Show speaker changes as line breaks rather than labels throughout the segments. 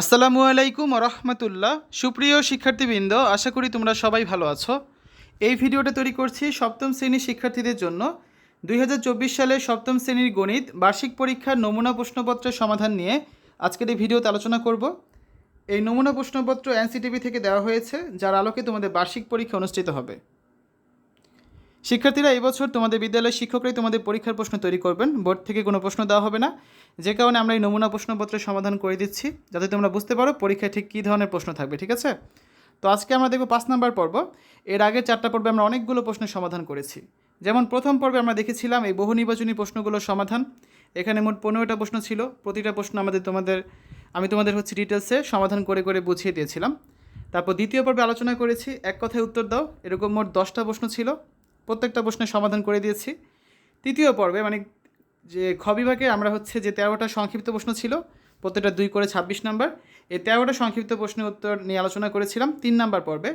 আসসালামু আলাইকুম রহমতুল্লাহ। সুপ্রিয় শিক্ষার্থীবৃন্দ, আশা করি তোমরা সবাই ভালো আছো। এই ভিডিওটা তৈরি করছি সপ্তম শ্রেণির শিক্ষার্থীদের জন্য। দুই হাজার চব্বিশ সালে সপ্তম শ্রেণির গণিত, বার্ষিক পরীক্ষার নমুনা প্রশ্নপত্রের সমাধান নিয়ে আজকের এই ভিডিওতে আলোচনা করব। এই নমুনা প্রশ্নপত্র এনসিটিভি থেকে দেওয়া হয়েছে, যার আলোকে তোমাদের বার্ষিক পরীক্ষা অনুষ্ঠিত হবে। শিক্ষার্থীরা এবছর তোমাদের বিদ্যালয়ের শিক্ষকরাই তোমাদের পরীক্ষার প্রশ্ন তৈরি করবেন। বোর্ড থেকে কোনো প্রশ্ন দেওয়া হবে না। যে কারণে আমরা এই নমুনা প্রশ্নপত্রের সমাধান করে দিচ্ছি, যাতে তোমরা বুঝতে পারো পরীক্ষায় ঠিক কী ধরনের প্রশ্ন থাকবে, ঠিক আছে? তো আজকে আমরা দেখব পাঁচ নাম্বার পর্ব। এর আগে চারটা পর্বে আমরা অনেকগুলো প্রশ্নের সমাধান করেছি। যেমন প্রথম পর্বে আমরা দেখেছিলাম এই বহু নির্বাচনী প্রশ্নগুলোর সমাধান। এখানে মোট পনেরোটা প্রশ্ন ছিল। প্রতিটা প্রশ্ন আমাদের তোমাদের, আমি তোমাদের হচ্ছে ডিটেলসে সমাধান করে করে বুঝিয়ে দিয়েছিলাম। তারপর দ্বিতীয় পর্বে আলোচনা করেছি। এক কথায় উত্তর দাও। এরকম মোট দশটা প্রশ্ন ছিল। প্রত্যেকটা প্রশ্নের সমাধান করে দিয়েছি। তৃতীয় পর্বে মানে যে খ বিভাগে আমরা হচ্ছে যে তেরোটা সংক্ষিপ্ত প্রশ্ন ছিল, প্রত্যেকটা দুই করে ছাব্বিশ নাম্বার, এই তেরোটা সংক্ষিপ্ত প্রশ্নের উত্তর নিয়ে আলোচনা করেছিলাম তিন নাম্বার পর্বে।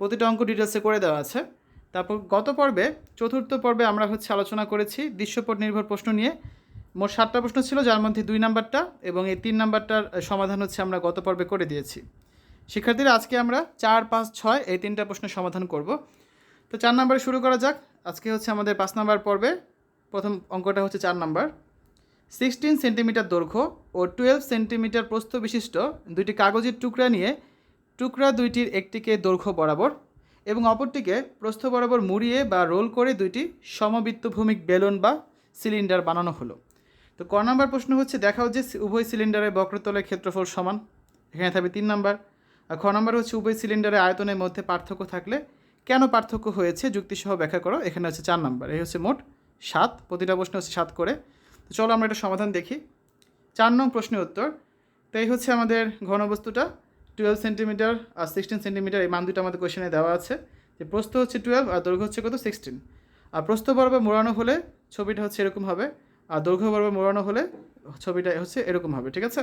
প্রতিটা অঙ্ক ডিটেলসে করে দেওয়া আছে। তারপর গত পর্বে, চতুর্থ পর্বে আমরা হচ্ছে আলোচনা করেছি দৃশ্যপট নির্ভর প্রশ্ন নিয়ে। মোট সাতটা প্রশ্ন ছিল, যার মধ্যে দুই নাম্বারটা এবং এই তিন নাম্বারটার সমাধান হচ্ছে আমরা গত পর্বে করে দিয়েছি। শিক্ষার্থীরা, আজকে আমরা চার, পাঁচ, ছয় এই তিনটা প্রশ্নের সমাধান করব। তো চার নাম্বারে শুরু করা যাক। আজকে হচ্ছে আমাদের পাঁচ নাম্বার পর্বে। প্রথম অঙ্কটা হচ্ছে চার নাম্বার। সিক্সটিন সেন্টিমিটার দৈর্ঘ্য ও টুয়েলভ সেন্টিমিটার প্রস্থ বিশিষ্ট দুইটি কাগজের টুকরা নিয়ে টুকরা দুইটির একটিকে দৈর্ঘ্য বরাবর এবং অপরটিকে প্রস্থ বরাবর মুড়িয়ে বা রোল করে দুইটি সমবৃত্তভূমিক বেলুন বা সিলিন্ডার বানানো হলো। তো ক নাম্বার প্রশ্ন হচ্ছে, দেখাও যে উভয় সিলিন্ডারের বক্রতলের ক্ষেত্রফল সমান। এখানে থাকবে তিন নাম্বার। আর খ নাম্বার হচ্ছে, উভয় সিলিন্ডারের আয়তনের মধ্যে পার্থক্য থাকলে কেন পার্থক্য হয়েছে? যুক্তিসহ ব্যাখ্যা করো। এখানে হচ্ছে চার নাম্বার। এই হচ্ছে মোট সাত। প্রতিটা প্রশ্ন হচ্ছে সাত করে। তো চলো আমরা একটা সমাধান দেখি। চার নং প্রশ্নের উত্তর। তো এই হচ্ছে আমাদের ঘনবস্তুটা টুয়েলভ সেন্টিমিটার আর সিক্সটিন সেন্টিমিটার এই মান দুটো আমাদের কোশ্চেনে দেওয়া আছে। যে প্রস্থ হচ্ছে টুয়েলভ আর দৈর্ঘ্য হচ্ছে কত? সিক্সটিন আর প্রস্থ বরাবর মোড়ানো হলে ছবিটা হচ্ছে এরকম হবে। আর দৈর্ঘ্য বরাবর মোড়ানো হলে ছবিটা হচ্ছে এরকম হবে। ঠিক আছে?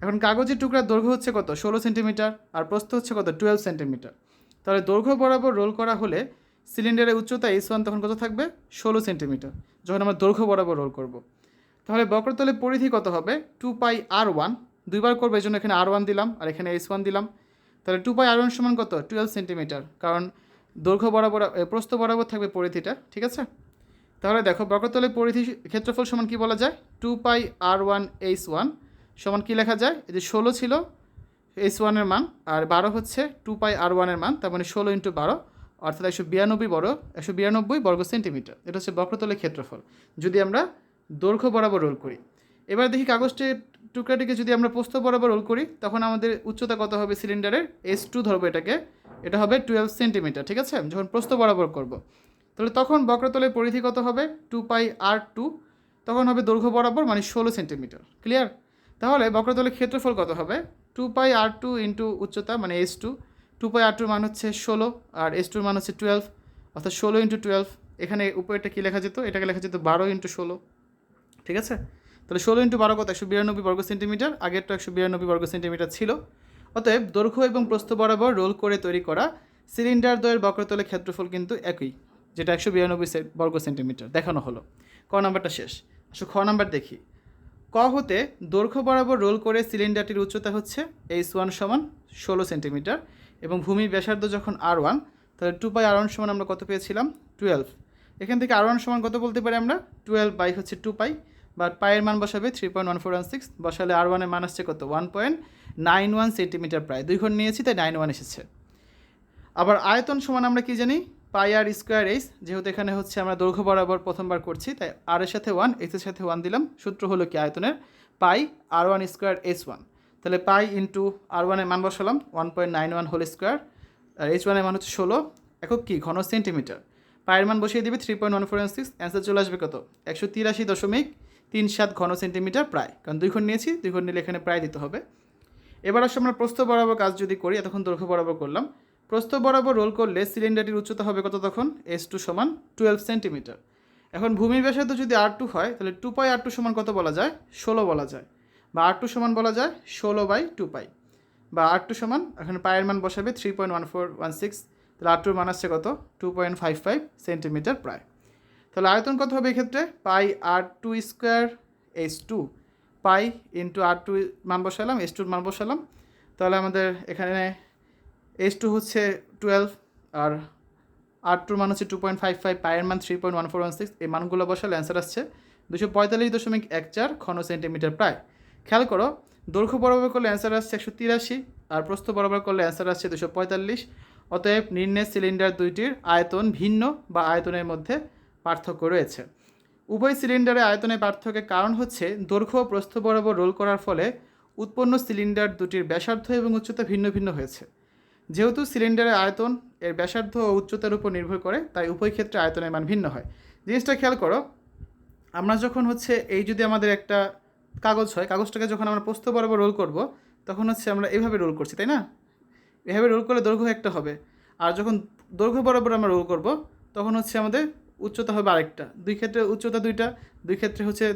এখন কাগজের টুকরার দৈর্ঘ্য হচ্ছে কত? ষোলো সেন্টিমিটার আর প্রস্থ হচ্ছে কত? টুয়েলভ সেন্টিমিটার তাহলে দৈর্ঘ্য বরাবর রোল করা হলে সিলিন্ডারের উচ্চতা এস ওয়ান তখন কত থাকবে? ষোলো সেন্টিমিটার। যখন আমরা দৈর্ঘ্য বরাবর রোল করব। তাহলে বক্রতলের পরিধি কত হবে? টু পাই আর ওয়ান দুইবার করব, এই জন্য এখানে আর ওয়ান দিলাম আর এখানে এস ওয়ান দিলাম। তাহলে টু পাই আর ওয়ান সমান কত? Twelve centimetre. কারণ দৈর্ঘ্য বরাবর প্রস্থ বরাবর থাকবে পরিধিটা, ঠিক আছে? তাহলে দেখো, বক্রতলের পরিধি ক্ষেত্রফল সমান কি বলা যায়? Two pi R one H one সমান কি লেখা যায়? এই যে ষোলো ছিল এস ওয়ানের মান, আর বারো হচ্ছে টু পাই আর ওয়ানের মান, তার মানে ষোলো ইন্টু বারো, অর্থাৎ একশো বিরানব্বই বড় একশো বিরানব্বই বর্গ সেন্টিমিটার এটা হচ্ছে বক্রতলের ক্ষেত্রফল। যদি আমরা দৈর্ঘ্য বরাবর রোল করি, এবার দেখি কাগজটির টুকরাটিকে যদি আমরা প্রস্থ বরাবর রোল করি, তখন আমাদের উচ্চতা কত হবে সিলিন্ডারের এস টু ধরবো এটাকে। এটা হবে টুয়েলভ সেন্টিমিটার ঠিক আছে? যখন প্রস্থ বরাবর করব। তাহলে তখন বক্রতলের পরিধি কত হবে? টু পাই আর টু তখন হবে দৈর্ঘ্য বরাবর মানে ষোলো সেন্টিমিটার ক্লিয়ার তাহলে বক্রতলের ক্ষেত্রফল কত হবে? Two pi R two into উচ্চতা মানে S two. Two pi R টুর মান হচ্ছে ষোলো, আর এস টুর মান হচ্ছে টুয়েলভ, অর্থাৎ ষোলো ইন্টু টুয়েলভ। এখানে উপরেটা কী লেখা যেত? এটাকে লেখা যেত বারো ইন্টু ষোলো। ঠিক আছে? তাহলে ষোলো ইন্টু বারো কত? একশো বিরানব্বই বর্গ সেন্টিমিটার। আগের তো একশো বিরানব্বই বর্গ সেন্টিমিটার ছিল। অতএব দৈর্ঘ্য এবং প্রস্থ বরাবর রোল করে তৈরি করা সিলিন্ডার দ্বয়ের বক্রতলের ক্ষেত্রফল কিন্তু একই, যেটা একশো বিরানব্বই বর্গ সেন্টিমিটার। দেখানো হলো। ক নাম্বারটা শেষ? আসো খ নাম্বার দেখি। ক হতে দৈর্ঘ্য বরাবর রোল করে সিলিন্ডারটির উচ্চতা হচ্ছে এইচ ওয়ান সমান ষোলো সেন্টিমিটার এবং ভূমির ব্যাসার্ধ যখন আর ওয়ান তাহলে টু পাই আর ওয়ান সমান আমরা কত পেয়েছিলাম? টুয়েলভ এখান থেকে আর ওয়ান সমান কত বলতে পারি আমরা? টুয়েলভ বাই হচ্ছে টু পাই বা পায়ের মান বসাবে three point one four one six বসালে আর ওয়ানের মান আসছে কত? One point nine one centimetre প্রায়। দুই ঘর নিয়েছি, তাই নাইন ওয়ান এসেছে। আবার আয়তন সমান আমরা কি জানি? পাই আর স্কোয়ার এইচ যেহেতু এখানে হচ্ছে আমরা দৈর্ঘ্য বরাবর প্রথমবার করছি, তাই আর এর সাথে ওয়ান এইচের সাথে ওয়ান দিলাম। সূত্র হলো কি আয়তনের? Pi R one square H one তাহলে পাই ইন্টু আর ওয়ানের মান বসালাম one point nine one whole square R H ওয়ানের মান হচ্ছে ষোলো। একক কি? ঘন সেন্টিমিটার পায়ের মান বসিয়ে দিবে three point one four six answer চলে আসবে কত? একশো তিরাশি দশমিক তিন সাত ঘন সেন্টিমিটার প্রায়। কারণ দুই ঘর নিয়েছি, দুই ঘর নিলে এখানে প্রায় দিতে হবে। এবার আসলে আমরা প্রস্থ বরাবর কাজ যদি করি, এতক্ষণ দৈর্ঘ্য বরাবর করলাম। প্রস্থ বরাবর রোল করলে সিলিন্ডারটির উচ্চতা হবে কত তখন? এস টু সমান টুয়েলভ সেন্টিমিটার এখন ভূমির ব্যাসার্ধ যদি আর টু হয়, তাহলে টু পাই আর টু সমান কত বলা যায়? ষোলো বলা যায়। বা আর টু সমান বলা যায় ষোলো বাই টু পাই বা আর টু সমান, এখানে পায়ের মান বসাবে three point one four one six তাহলে আর টুর মান আসছে কত? Two point five five centimetre প্রায়। তাহলে আয়তন কত হবে এক্ষেত্রে? Pi R two square S two pi into R two মান বসালাম এস টুর মান বসালাম। তাহলে আমাদের এখানে এস টু হচ্ছে টুয়েলভ আর আর টুর মান হচ্ছে টু পয়েন্ট ফাইভ ফাইভ পায়ের মান three point one four one six এই মানগুলো বসালে অ্যান্সার আসছে দুশো পঁয়তাল্লিশ দশমিক এক চার ঘন সেন্টিমিটার প্রায়। খেয়াল করো, দৈর্ঘ্য বরাবর করলে অ্যান্সার আসছে একশো তিরাশি আর প্রস্থ বরাবর করলে অ্যান্সার আসছে দুশো পঁয়তাল্লিশ, অতএব নির্ণয় সিলিন্ডার দুইটির আয়তন ভিন্ন বা আয়তনের মধ্যে পার্থক্য রয়েছে। উভয় সিলিন্ডারের আয়তনের পার্থক্যের কারণ হচ্ছে দৈর্ঘ্য প্রস্থ বরাবর রোল করার ফলে উৎপন্ন সিলিন্ডার দুটির ব্যাসার্ধ এবং উচ্চতা ভিন্ন ভিন্ন হয়েছে। যেহেতু সিলিন্ডারের আয়তন এর ব্যাসার্ধ ও উচ্চতার উপর নির্ভর করে, তাই উভয় ক্ষেত্রে আয়তনের মান ভিন্ন হয়। জিনিসটা খেয়াল করো, আমরা যখন হচ্ছে এই যদি আমাদের একটা কাগজ হয়, কাগজটাকে যখন আমরা প্রস্থ বরাবর রোল করব, তখন হচ্ছে আমরা এভাবে রোল করছি, তাই না? এভাবে রোল করলে দৈর্ঘ্য একটা হবে। আর যখন দৈর্ঘ্য বরাবর আমরা রোল করব, তখন হচ্ছে আমাদের উচ্চতা হবে আরেকটা। দুই ক্ষেত্রে উচ্চতা দুইটা, দুই ক্ষেত্রে হচ্ছে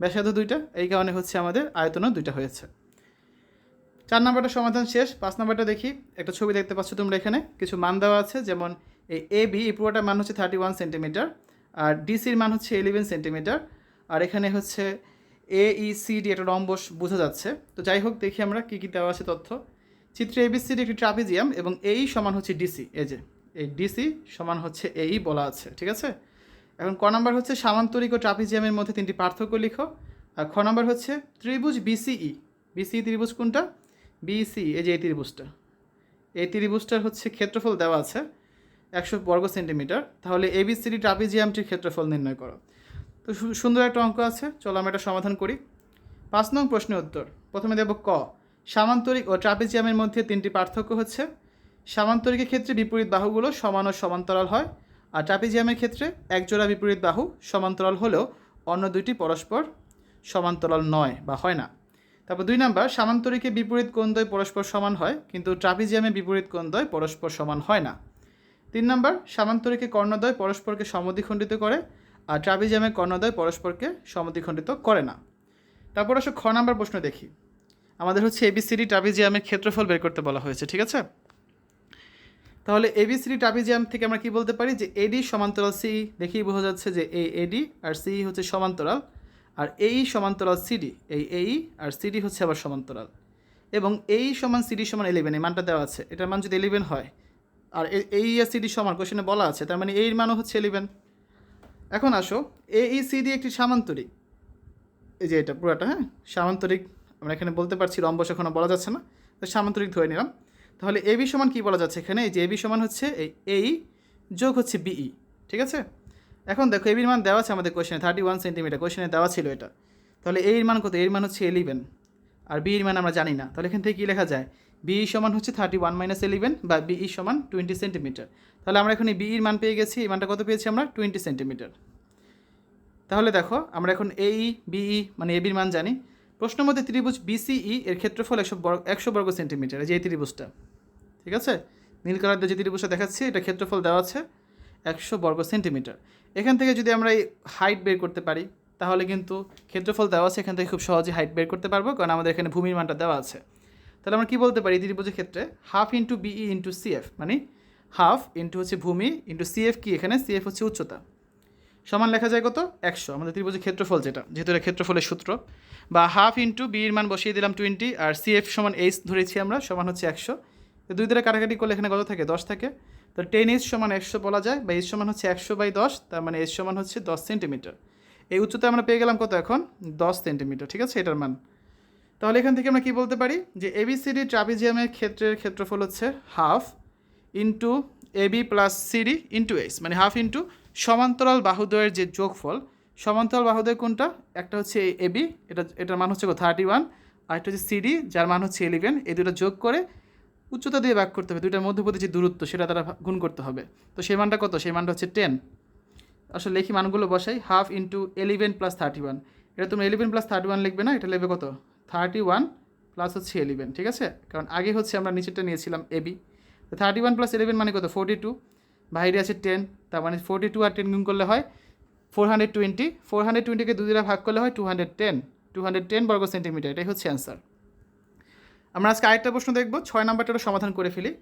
ব্যাসার্ধ দুইটা, এই কারণে হচ্ছে আমাদের আয়তনও দুইটা হয়েছে। চার নাম্বারটা সমাধান শেষ, পাঁচ নাম্বারটা দেখি। একটা ছবি দেখতে পাচ্ছ তোমরা এখানে। কিছু মান দেওয়া আছে, যেমন এই এ বি এই পুরোটার মান হচ্ছে থার্টি ওয়ান সেন্টিমিটার আর ডিসির মান হচ্ছে ইলেভেন সেন্টিমিটার আর এখানে হচ্ছে এ ই সি ডি একটা রম্বস বোঝা যাচ্ছে। তো যাই হোক, দেখি আমরা কী কী দেওয়া আছে তথ্য। চিত্রে এবিসিডি একটি ট্রাপিজিয়াম এবং এই সমান হচ্ছে ডিসি এই যে, এই ডিসি সমান হচ্ছে এই বলা আছে, ঠিক আছে? এখন ক নাম্বার হচ্ছে সামান্তরিক ও ট্রাপিজিয়ামের মধ্যে তিনটি পার্থক্য লিখো। আর খ নাম্বার হচ্ছে ত্রিভুজ বিসিই বিসিই ত্রিভুজ কোনটা? বিসি এই যে এই ত্রিভুজটা। এই ত্রিভুজটার হচ্ছে ক্ষেত্রফল দেওয়া আছে একশো বর্গ সেন্টিমিটার। তাহলে এবিসিডি ট্রাপিজিয়ামটির ক্ষেত্রফল নির্ণয় করো। তো সুন্দর একটা অঙ্ক আছে। চলো আমরা এটা সমাধান করি। পাঁচ নং প্রশ্নের উত্তর। প্রথমে দেব ক। সামান্তরিক ও ট্রাপিজিয়ামের মধ্যে তিনটি পার্থক্য হচ্ছে। সামান্তরিকের ক্ষেত্রে বিপরীত বাহুগুলো সমান ও সমান্তরাল হয়। আর ট্রাপিজিয়ামের ক্ষেত্রে একজোড়া বিপরীত বাহু সমান্তরাল হলেও অন্য দুইটি পরস্পর সমান্তরাল নয় বা হয় না। তারপর দুই নাম্বার, সামান্তরিকে বিপরীত কোণদ্বয় পরস্পর সমান হয়, কিন্তু ট্রাপিজিয়ামে বিপরীত কোণদ্বয় পরস্পর সমান হয় না। তিন নাম্বার, সামান্তরিকে কর্ণদ্বয় পরস্পরকে সমদ্বিখণ্ডিত করে, আর ট্রাপিজিয়ামে কর্ণদ্বয় পরস্পরকে সমদ্বিখণ্ডিত করে না। তারপর আসো খ নাম্বার প্রশ্ন দেখি। আমাদের হচ্ছে এবিসিডি ট্রাপিজিয়ামের ক্ষেত্রফল বের করতে বলা হয়েছে, ঠিক আছে? তাহলে এবিসিডি ট্রাপিজিয়াম থেকে আমরা কি বলতে পারি? যে এডি সমান্তরাল সি দেখেই বোঝা যাচ্ছে যে এ এডি আর সি হচ্ছে সমান্তরাল। আর এই সমান্তরাল সিডি এই এই আর সিডি হচ্ছে আবার সমান্তরাল। এবং এই সমান সিডি সমান ইলেভেন এই মানটা দেওয়া আছে। এটার মান যদি ইলেভেন হয়, আর এই আর সিডি সমান কোশ্চেনে বলা আছে, তার মানে এর মানও হচ্ছে ইলেভেন এখন আসো এ ই সিডি একটি সামান্তরিক। এই যে এটা পুরাটা হ্যাঁ? সামান্তরিক, আমরা এখানে বলতে পারছি রম্বস এখনও বলা যাচ্ছে না। তো সামান্তরিক ধরে নিলাম। তাহলে এবি সমান কী বলা যাচ্ছে এখানে? এই যে এবি সমান হচ্ছে এই এই যোগ হচ্ছে বিই ঠিক আছে? এখন দেখো এবির মান দেওয়া আছে আমাদের কোশ্চেনে থার্টি ওয়ান সেন্টিমিটার কোশ্চেনে দেওয়া ছিল এটা। তাহলে এর মান কত? এর মান হচ্ছে এলিভেন আর বির মান আমরা জানি না। তাহলে এখান থেকে কী লেখা যায়? বিই সমান হচ্ছে থার্টি ওয়ান মাইনাস এলিভেন বা বিই সমান টোয়েন্টি সেন্টিমিটার তাহলে আমরা এখন এই বিইর মান পেয়ে গেছি। এই মানটা কত পেয়েছি আমরা? টোয়েন্টি সেন্টিমিটার তাহলে দেখো, আমরা এখন এই বিই মানে এবির মান জানি। প্রশ্ন মধ্যে ত্রিভুজ বিসিই এর ক্ষেত্রফল একশো বর্গ একশো বর্গ সেন্টিমিটার এই যে ত্রিভুজটা। ঠিক আছে? নীল কালার যে ত্রিভুজটা দেখাচ্ছি, এটা ক্ষেত্রফল দেওয়া আছে। একশো বর্গ সেন্টিমিটার। এখান থেকে যদি আমরা এই হাইট বের করতে পারি, তাহলে কিন্তু ক্ষেত্রফল দেওয়া আছে, এখান থেকে খুব সহজে হাইট বের করতে পারব, কারণ আমাদের এখানে ভূমির মানটা দেওয়া আছে। তাহলে আমরা কী বলতে পারি ত্রিভুজের ক্ষেত্রে? Half into BE into CF মানে হাফ ইন্টু হচ্ছে ভূমি ইন্টু সিএফ কি এখানে? সিএফ হচ্ছে উচ্চতা। সমান লেখা যায় কত? একশো। আমাদের ত্রিভুজের ক্ষেত্রফল যেটা, যেহেতু এটা ক্ষেত্রফলের সূত্র। বা হাফ ইন্টু বির মান বসিয়ে দিলাম টোয়েন্টি আর সিএফ সমান এইচ ধরেছি আমরা, সমান হচ্ছে একশো। দুই দ্বারা কাটাকাটি করলে এখানে কত থাকে? দশ থাকে। তো টেন এইচ সমান একশো বলা যায় বা এইচ সমান হচ্ছে একশো বাই দশ, তার মানে এইচ সমান হচ্ছে দশ সেন্টিমিটার এই উচ্চতা আমরা পেয়ে গেলাম কত এখন? দশ সেন্টিমিটার ঠিক আছে? এটার মান। তাহলে এখান থেকে আমরা কি বলতে পারি? যে এবিসিডি ট্রাপিজিয়ামের ক্ষেত্রের ক্ষেত্রফল হচ্ছে half into AB plus CD into H মানে হাফ ইন্টু সমান্তরাল বাহুদ্বয়ের যে যোগফল, সমান্তরাল বাহুদ্বয় কোনটা? একটা হচ্ছে এবি এটা, এটার মান হচ্ছে থার্টি ওয়ান আর একটা হচ্ছে সিডি যার মান হচ্ছে ইলেভেন এই দুটো যোগ করে উচ্চতা দিয়ে ভাগ করতে হবে। দুইটার মধ্যবর্তী যে দূরত্ব, সেটা তারা গুণ করতে হবে। তো সেই মানটা কত? সেই মানটা হচ্ছে টেন আসলে লেখি মানগুলো বসাই। Half into eleven plus thirty one এটা তুমি এলিভেন প্লাস থার্টি ওয়ান লিখবে না? এটা লিখবে কত? থার্টি ওয়ান প্লাস হচ্ছে এলিভেন ঠিক আছে? কারণ আগে হচ্ছে আমরা নিচেরটা নিয়েছিলাম এবি তো থার্টি ওয়ান প্লাস এলিভেন মানে কত? ফোর্টি টু বাইরে আছে টেন তার মানে ফোর্টি টু আর টেন গুণ করলে হয় four hundred twenty four hundred টোয়েন্টিকে দুই ভাগ করলে হয় two hundred ten two hundred ten বর্গ সেন্টিমিটার এটাই হচ্ছে অ্যান্সার আমরা আজকে আরেকটা প্রশ্ন দেখব। ছয় নম্বরটারও সমাধান করে ফেলি।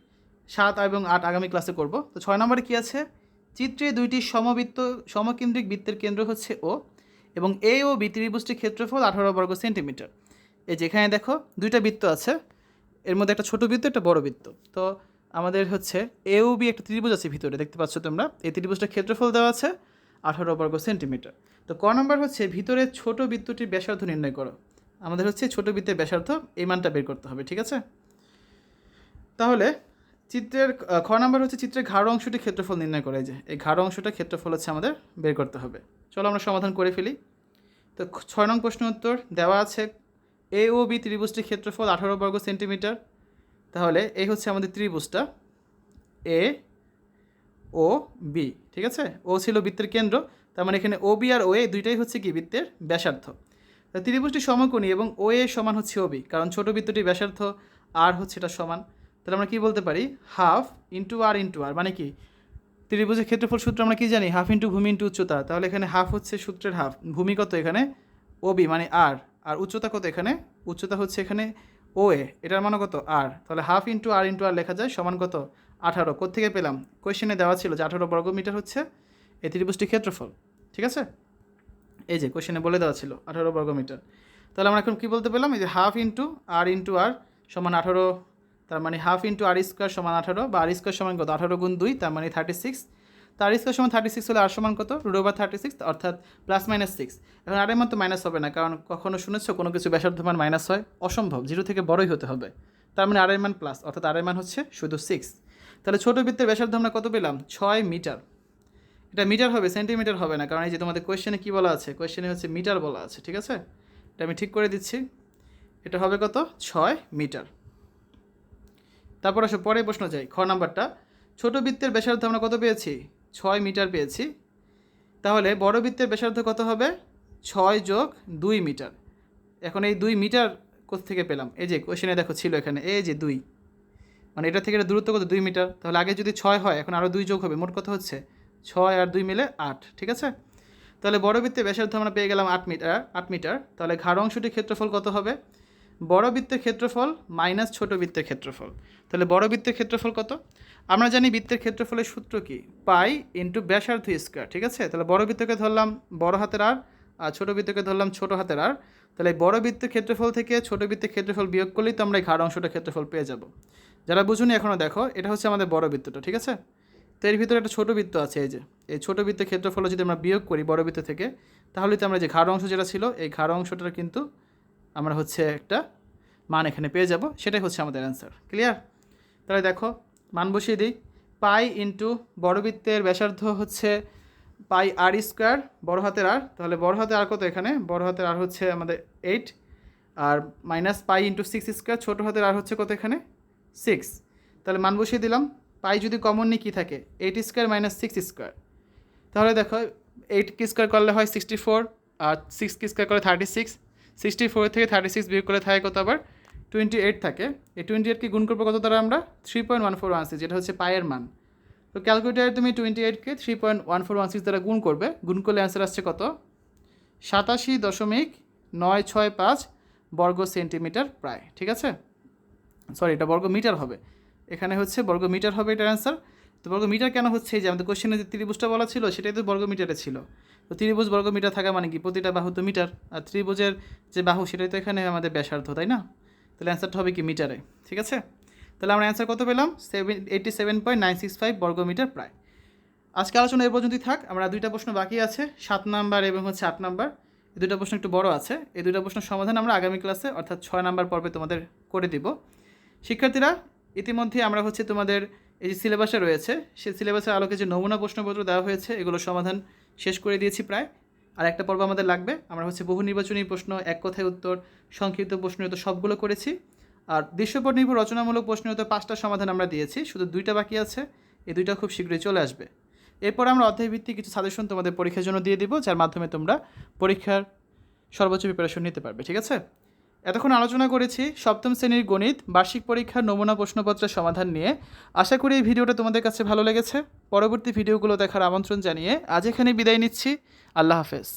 সাত এবং আট আগামী ক্লাসে করব। তো ছয় নম্বরে কী আছে? চিত্রে দুইটি সমবৃত্ত, সমকেন্দ্রিক বৃত্তের কেন্দ্র হচ্ছে ও এবং এ ও বি ত্রিভুজটির ক্ষেত্রফল আঠারো বর্গ সেন্টিমিটার। এই যেখানে দেখো, দুইটা বৃত্ত আছে। এর মধ্যে একটা ছোট বৃত্ত, একটা বড় বৃত্ত। তো আমাদের হচ্ছে এ ও বি একটা ত্রিভুজ আছে ভিতরে, দেখতে পাচ্ছ তোমরা? এই ত্রিভুজটার ক্ষেত্রফল দেওয়া আছে আঠারো বর্গ সেন্টিমিটার। তো ক নম্বর হচ্ছে ভিতরে ছোট বৃত্তটির ব্যাসার্ধ নির্ণয় করো। আমাদের হচ্ছে ছোট বৃত্তের ব্যাসার্ধ, এই মানটা বের করতে হবে, ঠিক আছে? তাহলে চিত্রের খ নাম্বার হচ্ছে চিত্রের ঘাড় অংশটি ক্ষেত্রফল নির্ণয় করে যে, এই ঘাড় অংশটা ক্ষেত্রফল হচ্ছে আমাদের বের করতে হবে। চলো আমরা সমাধান করে ফেলি। তো ছয় নং প্রশ্ন উত্তর দেওয়া আছে, এ ও বি ত্রিভুজটির ক্ষেত্রফল আঠারো বর্গ সেন্টিমিটার। তাহলে এই হচ্ছে আমাদের ত্রিভুজটা, এ, ও, বি, ঠিক আছে? ও ছিল বৃত্তের কেন্দ্র, তার মানে এখানে ও, বি আর ও, এ দুইটাই হচ্ছে কি বৃত্তের ব্যাসার্ধ। ত্রিভুজটি সমকোণী এবং ও এ সমান হচ্ছে ও বি কারণ ছোট বৃত্তটি ব্যাসার্ধ আর হচ্ছে এটা সমান। তাহলে আমরা কি বলতে পারি? Half into r into r মানে কি? ত্রিভুজের ক্ষেত্রফল সূত্র আমরা কি জানি? হাফ ইন্টু ভূমি ইন্টু উচ্চতা। তাহলে এখানে হাফ হচ্ছে সূত্রের হাফ ভূমি কত এখানে? ওবি মানে আর আর উচ্চতা কত এখানে? উচ্চতা হচ্ছে এখানে ও এ এটার মানে কত? আর তাহলে half into r into r লেখা যায়, সমান কত? আঠারো। কোথেকে পেলাম? কোয়েশ্চেনে দেওয়া ছিল যে আঠারো বর্গ মিটার হচ্ছে এই ত্রিভুজটির ক্ষেত্রফল। ঠিক আছে? এই যে কোশ্চেনে বলে দেওয়া ছিল, আঠারো বর্গ মিটার তাহলে আমরা এখন কী বলতে পেলাম? এই যে half into r into r সমান আঠারো, তার মানে হাফ ইন্টু আর স্কোয়ার সমান আঠারো বা আর স্কোয়ার সমান কত? আঠারো গুণ দুই, তার মানে থার্টি সিক্স তার স্কোয়ার সমান থার্টি সিক্স হলে আর সমান কত? রুট ওভার থার্টি সিক্স অর্থাৎ প্লাস মাইনাস সিক্স এখন আরের মান তো মাইনাস হবে না, কারণ কখনো শুনেছো কোনো কিছু ব্যাসার্ধ মান মাইনাস হয়? অসম্ভব জিরো থেকে বড়ই হতে হবে। তার মানে আরের মান প্লাস অর্থাৎ আরের মান হচ্ছে শুধু সিক্স তাহলে ছোটো বৃত্তের ব্যাসার্ধ আমরা কত পেলাম? ছয় মিটার। এটা মিটার হবে, সেন্টিমিটার হবে না। কারণ এই যে তোমাদের কোয়েশ্চেনে কী বলা আছে? কোয়েশ্চেনে হচ্ছে মিটার বলা আছে, ঠিক আছে? এটা আমি ঠিক করে দিচ্ছি। এটা হবে কত? ছয় মিটার। তারপর আসো পরে প্রশ্ন যাই। খ নাম্বারটা। ছোট বৃত্তের ব্যাসার্ধ আমরা কত পেয়েছি? ছয় মিটার পেয়েছি। তাহলে বড় বৃত্তের ব্যাসার্ধ কত হবে? ছয় যোগ দুই মিটার। এখন এই দুই মিটার থেকে পেলাম? এই যে কোয়েশ্চেনে দেখো ছিল এখানে, এই যে দুই। মানে এটা থেকে এটা দূরত্ব কত? দুই মিটার। তাহলে আগে যদি ছয় হয়, এখন আরও দুই যোগ হবে। মোট কত হচ্ছে? ছয় আর দুই মিলে আট, ঠিক আছে? তাহলে বড় বৃত্তের ব্যাসার্ধ আমরা পেয়ে গেলাম আট মিটার আট মিটার। তাহলে ঘাড় অংশটির ক্ষেত্রফল কত হবে? বড় বৃত্তের ক্ষেত্রফল মাইনাস ছোট বৃত্তের ক্ষেত্রফল। তাহলে বড় বৃত্তের ক্ষেত্রফল কত? আমরা জানি বৃত্তের ক্ষেত্রফলের সূত্র কি? পাই ইন্টু ব্যাসার্ধ স্কোয়ার, ঠিক আছে? তাহলে বড় বৃত্তকে ধরলাম বড় হাতের আর আর ছোটো বৃত্তকে ধরলাম ছোট হাতের আর। তাহলে বড় বৃত্তের ক্ষেত্রফল থেকে ছোট বৃত্তের ক্ষেত্রফল বিয়োগ করলেই তো আমরা এই ঘাড় অংশটা ক্ষেত্রফল পেয়ে যাব। যারা বুঝুনি এখনও দেখো, এটা হচ্ছে আমাদের বড় বৃত্তটা, ঠিক আছে? তো এর ভিতরে একটা ছোটো বৃত্ত আছে, এই যে। এই ছোটো বৃত্তের ক্ষেত্রফল যদি আমরা বিয়োগ করি বড় বৃত্ত থেকে, তাহলে তো আমরা যে ঘাড় অংশ যেটা ছিল, এই ঘাড় অংশটার কিন্তু আমরা হচ্ছে একটা মান এখানে পেয়ে যাব। সেটাই হচ্ছে আমাদের অ্যান্সার ক্লিয়ার তাহলে দেখো, মান বসিয়ে দিই। পাই ইন্টু বড় বৃত্তের ব্যাসার্ধ হচ্ছে পাই আর স্কোয়ার বড় হাতের আর তাহলে বড় হাতের আর কত এখানে? বড় হাতের আর হচ্ছে আমাদের eight r minus pi into six square ছোটো হাতের আর হচ্ছে কত এখানে? সিক্স তাহলে মান বসিয়ে দিলাম। পাই যদি কমন নিই কী থাকে? Eight square minus six square তাহলে দেখো এইট কি স্কোয়ার করলে হয় সিক্সটি ফোর আর সিক্স কি স্কোয়ার করলে থার্টি সিক্স সিক্সটি ফোর থেকে থার্টি সিক্স বিয়োগ করে থাকে কত আবার? টোয়েন্টি এইট থাকে। এই টোয়েন্টি এইটকে গুণ করব কত দ্বারা আমরা? Three point one four one six যেটা হচ্ছে পায়ের মান। তো ক্যালকুলেটারে তুমি twenty এইটকে three point one four one six দ্বারা গুণ করবে। গুণ করলে অ্যান্সার আসছে কত? সাতাশি দশমিক নয় ছয় পাঁচ বর্গ সেন্টিমিটার প্রায়, ঠিক আছে? সরি এটা বর্গ মিটার হবে। এখানে হচ্ছে বর্গ মিটার হবে এটার অ্যান্সার তো বর্গ মিটার কেন হচ্ছে? যে আমাদের কোশ্চেনে যে ত্রিভুজটা বলা ছিল, সেটাই তো বর্গ মিটারে ছিল। তো ত্রিভুজ বর্গ মিটার থাকা মানে কি? প্রতিটা বাহু তো মিটার। আর ত্রিভুজের যে বাহু, সেটাই তো এখানে আমাদের ব্যাসার্ধ, তাই না? তাহলে অ্যান্সারটা হবে কি? মিটারে। ঠিক আছে? তাহলে আমরা অ্যান্সার কত পেলাম? Seven eighty seven point nine six five বর্গ মিটার প্রায়। আজকে আলোচনা এ পর্যন্তই থাক। আমরা দুইটা প্রশ্ন বাকি আছে, সাত নাম্বার এবং হচ্ছে আট নাম্বার। এই দুটো প্রশ্ন একটু বড় আছে। এই দুটো প্রশ্নের সমাধান আমরা আগামী ক্লাসে অর্থাৎ ছয় নাম্বার পর্বে তোমাদের করে দিব। শিক্ষার্থীরা ইতিমধ্যে আমরা হচ্ছে তোমাদের এই যে সিলেবাসে রয়েছে সেই সিলেবাসের আলোকে যে নমুনা প্রশ্নপত্র দেওয়া হয়েছে এগুলো সমাধান শেষ করে দিয়েছি প্রায়। আর একটা পর্ব আমাদের লাগবে, আমরা হচ্ছে বহু নির্বাচনী প্রশ্ন, এক কথায় উত্তর, সংক্ষিপ্ত প্রশ্ন তো সবগুলো করেছি। আর দৃশ্যপট নির্ভর রচনামূলক প্রশ্ন তো পাঁচটা সমাধান আমরা দিয়েছি, শুধু দুইটা বাকি আছে, এই দুইটা খুব শীঘ্রই চলে আসবে। এরপর আমরা অধ্যায়ভিত্তিক কিছু সাজেশন তোমাদের পরীক্ষার জন্য দিয়ে দিব, যার মাধ্যমে তোমরা পরীক্ষার সর্বোচ্চ প্রিপারেশন নিতে পারবে, ঠিক আছে? এতক্ষণ আলোচনা করেছি সপ্তম শ্রেণির গণিত, বার্ষিক পরীক্ষার নমুনা প্রশ্নপত্রের সমাধান নিয়ে। আশা করি এই ভিডিওটা তোমাদের কাছে ভালো লেগেছে। পরবর্তী ভিডিওগুলো দেখার আমন্ত্রণ জানিয়ে আজ এখানে বিদায় নিচ্ছি। আল্লাহ হাফেজ।